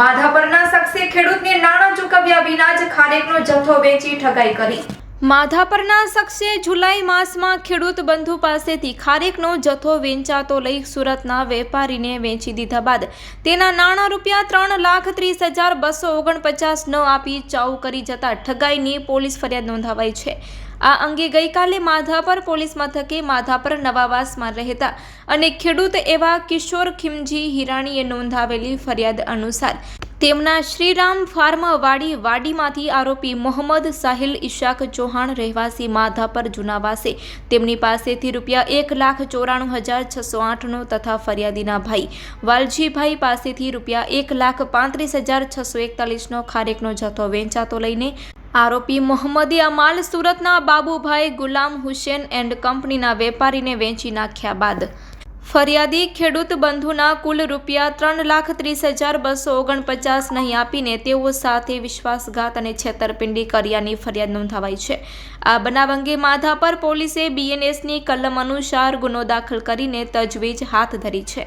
માધાપરના શખ્સે ખેડૂતને નાણાં ચૂકવ્યા વિના જ ખારેકનો જથ્થો વેચી ઠગાઈ કરી. માધાપરના શખ્સે જુલાઈ માસમાં ખેડૂત બંધુ પાસેથી ખારેકનો જથ્થો વેચાતો લઈ સુરતના વેપારીને વેચી દીધા બાદ તેના નાણાં રૂપિયા ત્રણ લાખ ત્રીસ હજાર બસો ઓગણપચાસ ન આપી ચાઉ કરી જતા ઠગાઈની પોલીસ ફરિયાદ નોંધાવાઈ છે. આ અંગે ગઈકાલે માધાપર પોલીસ મથકે માધાપર નવાવાસમાં રહેતા અને ખેડૂત એવા કિશોર ખીમજી હિરાણીએ નોંધાવેલી ફરિયાદ અનુસાર તેમના શ્રીરામ ફાર્મવાડી વાડીમાંથી આરોપી મોહમ્મદ સાહિલ ઇશાક ચૌહાણ રહેવાસી માધાપર જુનાવાસે. તેમની પાસેથી રૂપિયા એક લાખ ચોરાણું હજાર છસો આઠનો તથા ફરિયાદીના ભાઈ વાલજીભાઈ પાસેથી રૂપિયા એક લાખ પાંત્રીસ હજાર છસો એકતાલીસનો ખારેકનો જથ્થો વેચાતો લઈને આરોપી મોહમ્મદે આ માલ સુરતના બાબુભાઈ ગુલામ હુસેન એન્ડ કંપનીના વેપારીને વેચી નાખ્યા બાદ ફરિયાદી ખેડૂત બંધુના કુલ રૂપિયા ત્રણ લાખ ત્રીસ હજાર બસો ઓગણપચાસ નહીં આપીને તેઓ સાથે વિશ્વાસઘાત અને છેતરપિંડી કર્યાની ફરિયાદ નોંધાવાઈ છે. આ બનાવ અંગે માધાપર પોલીસે બીએનએસની કલમ અનુસાર ગુનો દાખલ કરીને તજવીજ હાથ ધરી છે.